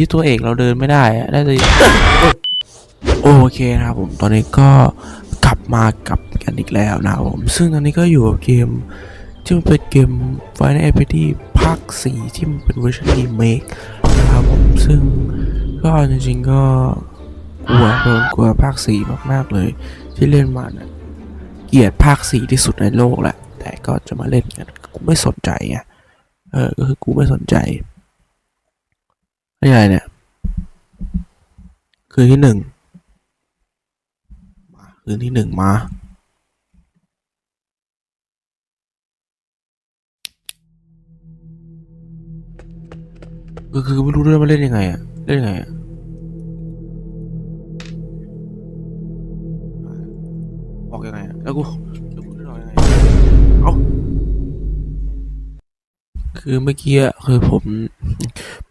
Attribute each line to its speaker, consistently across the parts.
Speaker 1: ที่ตัวเอกเราเดินไม่ได้น่าจะโอเคนะครับผมตอนนี้ก็กลับมากับกันอีกแล้วนะครับผมซึ่งตอนนี้ก็อยู่กับเกมที่มันเป็นเกม Final Fantasy ภาค 4 ที่มันเป็นเวอร์ชันรีเมคนะครับผมซึ่งก็จริงๆก็กลัวโดนกลัวภาค 4 มากๆเลย ที่เล่นมาเนี่ยเกลียดภาค 4 ที่สุดในโลกแหละ แต่ก็จะมาเล่นกันกูไม่สนใจไงเออก็คือกูไม่สนใจ นี่อะไรเนี่ย คืนที่หนึ่งมาคืนที่หนึ่งมาคือคือไม่รู้ด้วยว่าเล่นยังไงอะเล่นยังไงอะออกยังไงอะแล้วกูแล้วกูเล่นออกยังไงเอ้าคือเมื่อกี้อะคือผม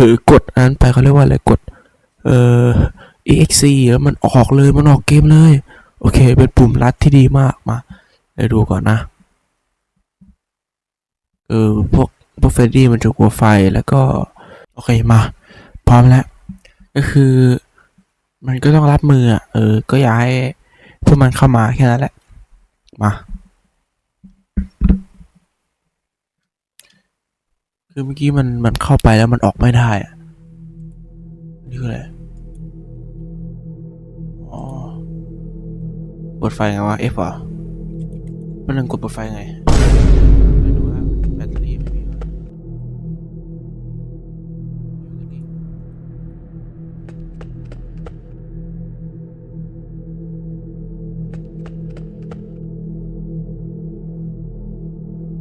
Speaker 1: เผลอกดอันนั้นไปเขาเรียกว่าอะไรกดเอ่อ exe แล้วมันออกเลยมันออกเกมเลย โอเค เป็นปุ่มลัดที่ดีมากมาเดี๋ยวดูก่อนนะเออพวกพวกเฟรดดี้มันจะกลัวไฟแล้วก็ โอเคมา พร้อมแล้ว ก็คือ มันก็ต้องรับมือเออ ก็อย่าให้พวกมันเข้ามาแค่นั้นแหละ มา คือเมื่อกี้มันมันเข้าไปแล้วมันออกไม่ได้อะนี่คืออะไรอ๋อเปิดไฟไงวะ F เหรอมันนึงกดเปิดไฟไงไม่รู้ว่าแบตเตอรี่ไม่มีวะ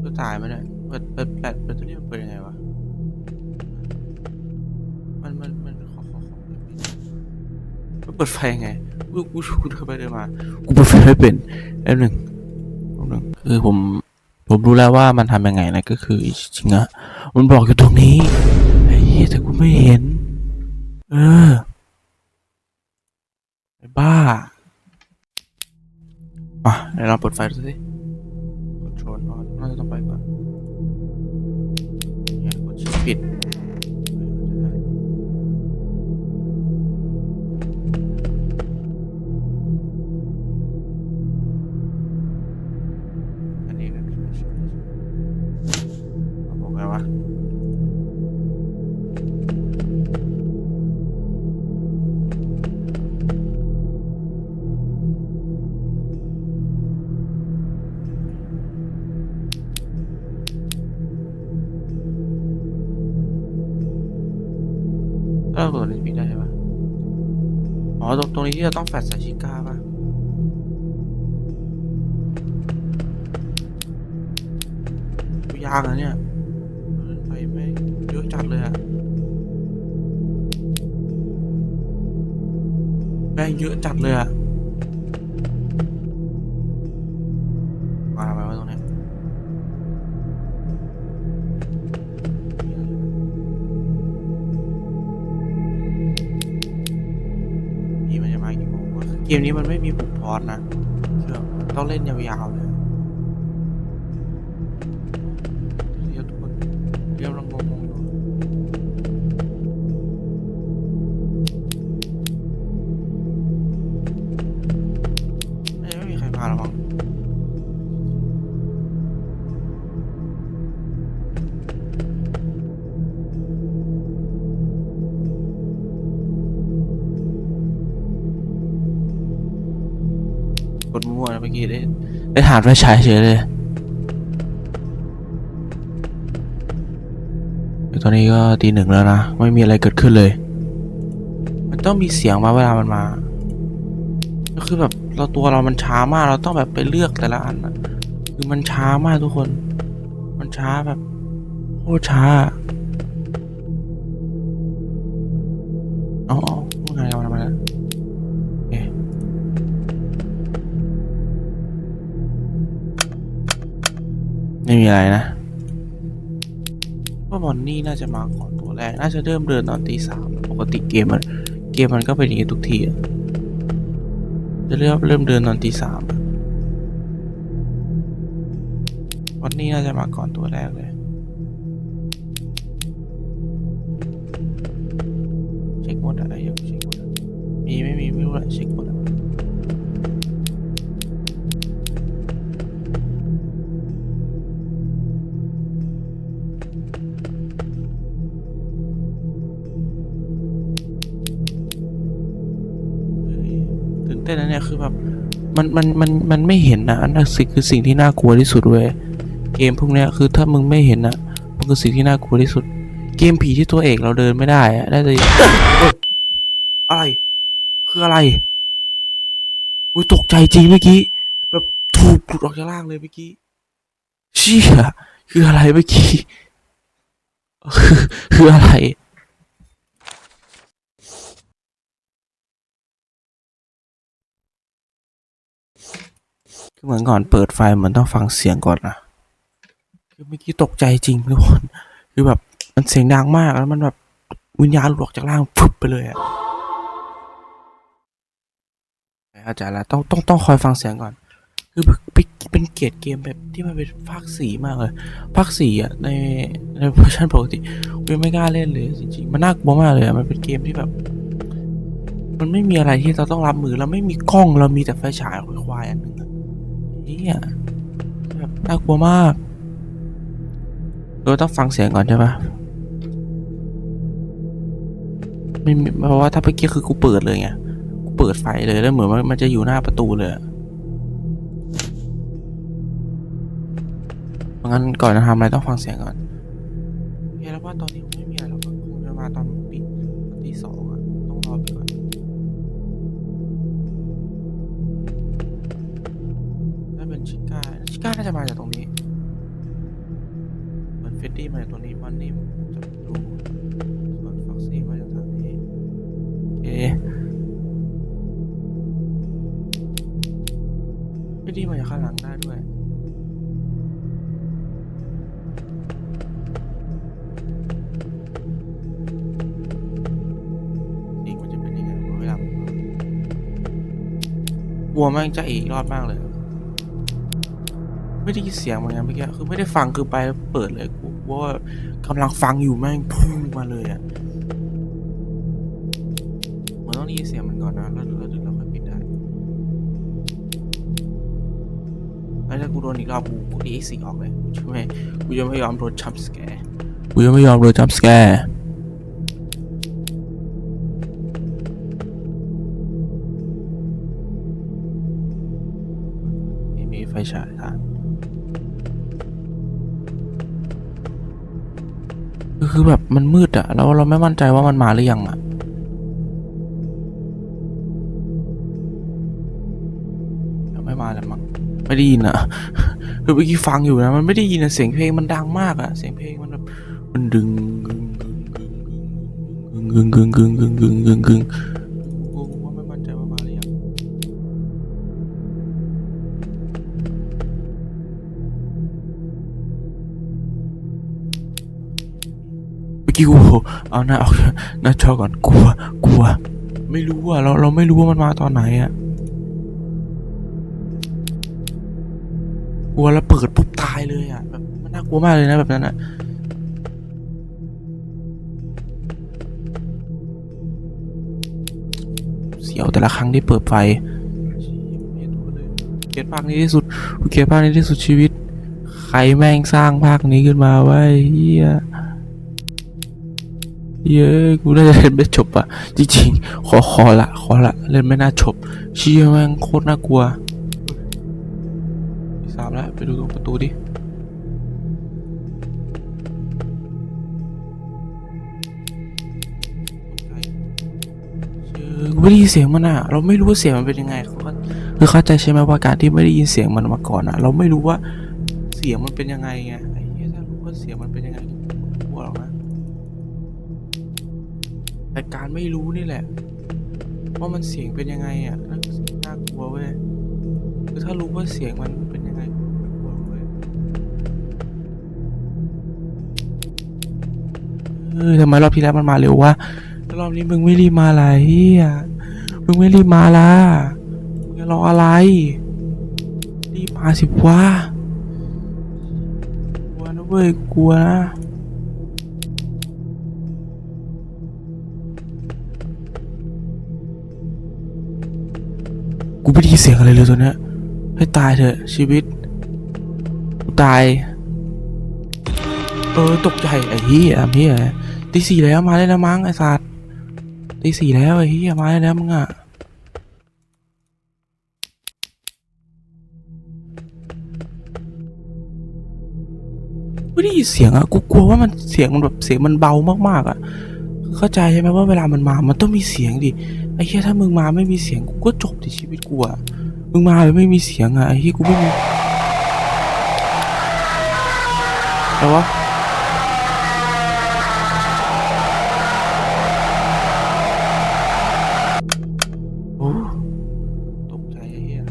Speaker 1: ก็ตายไหมเนี่ยเปิดเปิดแบตแบตเตอรี่ เปิดไฟยังไงกูกูกูเดินไปเดินมา กูเปิดไฟไม่เป็นแป๊บหนึ่งแป๊บหนึ่งคือผม ผมรู้แล้วว่ามันทำยังไงนะก็คือจริงอะมันบอกอยู่ตรงนี้ไอ้เหี้ยแต่กูไม่เห็น เออไอ้บ้าอะเดี๋ยวเราเปิดไฟดูสิคอนโทรลออนน่าจะต้องไปก่อนเนี่ยกดชิปปิดอัน เรากดนี้ปิดได้ใช่ปะอ๋อตรงตรงนี้ที่เราต้องแฟลชใส่ชิก้าป่ะยากนะเนี่ยไปไม่เยอะจัดเลยอะแม่งเยอะจัดเลยอะ เกมนี้มันไม่มีปุ่มพอสนะเชื่อต้องเล่นยาวๆเลย ดมั่วนะเมื่อกี้ได้ได้ฐานไฟฉายเฉยเลยตอนนี้ก็ตีหนึ่งแล้วนะ ไม่มีอะไรเกิดขึ้นเลย มันต้องมีเสียงมาเวลามันมา ก็คือแบบเราตัวเรามันช้ามากเราต้องแบบไปเลือกแต่ละอันอะคือมันช้ามากทุกคน มันช้าแบบโคตรช้า เอาเอา ไม่มีอะไรนะว่าบอนนี่น่าจะมาก่อนตัวแรก น่าจะเริ่มเดินตอนตีสามปกติเกมมันเกมมันก็เป็นอย่างนี้ทุกทีอะจะเริ่มเริ่มเดินตอนตีสามอนนี้น่าจะมาก่อนตัวแรกเลยดอะไอ้เหี้ยกูเช็คหมดมีไม่มีไม่รู้ละเช็คหมดอะ มันมันมันมันไม่เห็นนะอันนั้นสิคือสิ่งที่น่ากลัวที่สุดเว้ยเกมพวกเนี้ยคือถ้ามึงไม่เห็นนะมันคือสิ่งที่น่ากลัวที่สุด เกมผีที่ตัวเอกเราเดินไม่ได้อะได้แต่เฮ้ยอะไร คืออะไรอุ้ยตกใจจริงเมื่อกี้แบบถูกหลุดออกจากล่างเลยเมื่อกี้เชี่ยคืออะไรเมื่อกี้คือคืออะไร คือเหมือนก่อนเปิดไฟเหมือนต้องฟังเสียงก่อนนะคือเมื่อกี้ตกใจจริงทุกคนคือแบบมันเสียงดังมากแล้วมันแบบวิญญาณหลุดออกจากร่างฟึบไปเลยอะเข้าใจแล้วต้องต้องต้องคอยฟังเสียงก่อน คือเป็นเป็นเกียรดเกมแบบที่มันเป็นภาคสีมากเลยภาคสีอะในในเวอร์ชันปกติกูยังไม่กล้าเล่นเลยจริงๆมันน่ากลัวมากเลยอะมันเป็นเกมที่แบบ มันไม่มีอะไรที่เราต้องรับมือเราไม่มีกล้องเรามีแต่ไฟฉายควายอันหนึ่งเนี่ยแบบน่ากลัวมากเราต้องฟังเสียงก่อนใช่ปะไม่มีเพราะว่าถ้าเมื่อกี้คือกูเปิดเลยไงกูเปิดไฟเลยแล้วเหมือนว่ามันจะอยู่หน้าประตูเลยเพราะงั้นก่อนจะทำอะไรต้องฟังเสียงก่อนโอเคแล้วว่าตอนนี้ไม่มีอะไรหรอกคงจะมาตอน ก้าน่าจะมาจากตรงนี้เหมือนเฟดดี้มาจากตรงนี้วันนี้จะดูส่วนฟ็อกซี่มาจากทางนี้โอเคเฟดดี้มาจากข้างหลังได้ด้วยนี่มันจะเป็นยังไงวะเวลากลัวแม่งจะอีกรอบมากเลย ไม่ได้ยินเสียงเหมือนกันเมื่อกี้คือไม่ได้ฟังคือไปแล้วเปิดเลยกูว่ากำลังฟังอยู่แม่งพุ่งมาเลยอะเหมือนต้องได้ยินเสียงมันก่อนนะแล้วแล้วถึงเราค่อยปิดได้แล้วถ้ากูโดนอีกรอบกูกูดีสีออกเลยกูจะไม่กูจะไม่ยอมโดนจัมป์สแกร์กูจะไม่ยอมโดนจัมป์สแกร์ไม่มีไฟฉายทา คือแบบมันมืดอะแล้วเราไม่มั่นใจว่ามันมาหรือยังอะไม่มาแล้วมั้งไม่ได้ยินอะคือเมื่อกี้ฟังอยู่นะมันไม่ได้ยินอะเสียงเพลงมันดังมากอะเสียงเพลงมันแบบมันดึงกึ่งกึ่งกึ่งกึ่งกึ่งกึ่งกึ่งกึ่งกึ่ง กี้กูเอาหน้าออกหน้าจอก่อนกลัวกลัว ไม่รู้อะเราเราไม่รู้ว่ามันมาตอนไหนอะกลัวแล้วเปิดปุ๊บตายเลยอะแบบมันน่ากลัวมากเลยนะแบบนั้นอะเสียวแต่ละครั้งที่เปิดไฟเกลียดภาคนี้ที่สุดเกลียดภาคนี้ที่สุดชีวิต ใครแม่งสร้างภาคนี้ขึ้นมาไว้เฮีย เย้กูน่าจะเล่นไม่จบอะ จริงๆ ขอขอละ ขอละ เล่นไม่น่าจบ เชี่ยแม่งโคตรน่ากลัวสามแล้วไปดูตรงประตูดิเออไม่ได้ยินเสียงมันอะ เราไม่รู้ว่าเสียงมันเป็นยังไงเขาคือเข้าใจใช่ไหมว่าการที่ไม่ได้ยินเสียงมันมาก่อนอะ เราไม่รู้ว่าเสียงมันเป็นยังไงไงไอ้เหี้ยถ้ารู้ว่าเสียงมันเป็นยังไง แต่การไม่รู้นี่แหละว่ามันเสียงเป็นยังไงอะน่ากลัวเว้ยคือถ้ารู้ว่าเสียงมันเป็นยังไงกูไม่กลัวเว้ยเออทำไมรอบที่แล้วมันมาเร็ววะแล้วรอบนี้มึงไม่รีบมาอะไรเฮียมึงไม่รีบมาละมึงจะรออะไร รีบมาสิวะกลัวนะเว้ยกลัวนะ กูไม่ได้ยินเสียงอะไรเลยตัวเนี้ยให้ตายเถอะชีวิตตาย เออตกใจไอ้เหี้ยไอ้เหี้ยตีสี่แล้วมาได้แล้วมั้งไอ้สัตว์ตีสี่แล้วไอ้เหี้ยมาได้แล้วมึงอะไม่ได้ยินเสียงอะกูกลัวว่ามันเสียงมันแบบเสียงมันเบามากๆอะเข้าใจใช่ไหมว่าเวลามันมา มันต้องมีเสียงดิ ไอ้เหี้ยถ้ามึงมาไม่มีเสียงกูก็จบในชีวิตกูอะมึงมาเลยไม่มีเสียงอะไอ้เหี้ยกูไม่มีอะไรวะโอ้ตกใจไอ้เหี้ย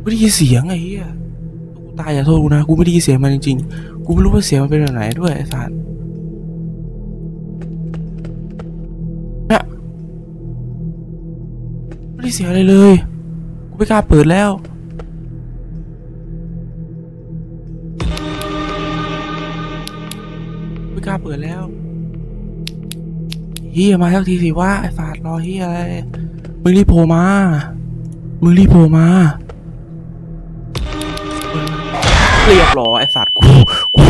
Speaker 1: ไม่ได้ยินเสียงไอ้เหี้ยกูตายอย่าโทษกูนะ กูไม่ได้ยินเสียงมันจริงๆ กูไม่รู้ว่าเสียงมันเป็นแบบไหนด้วยไอ้สัสเไม่เสียอะไรเลย กูไม่กล้าเปิดแล้ว ไม่กล้าเปิดแล้วเฮียมาสักทีสิว่าไอ้ฝาดรอเฮียอะไร มึงรีบโผล่มา มึงรีบโผล่มา เรียบร้อยไอ้สัตว์กู กู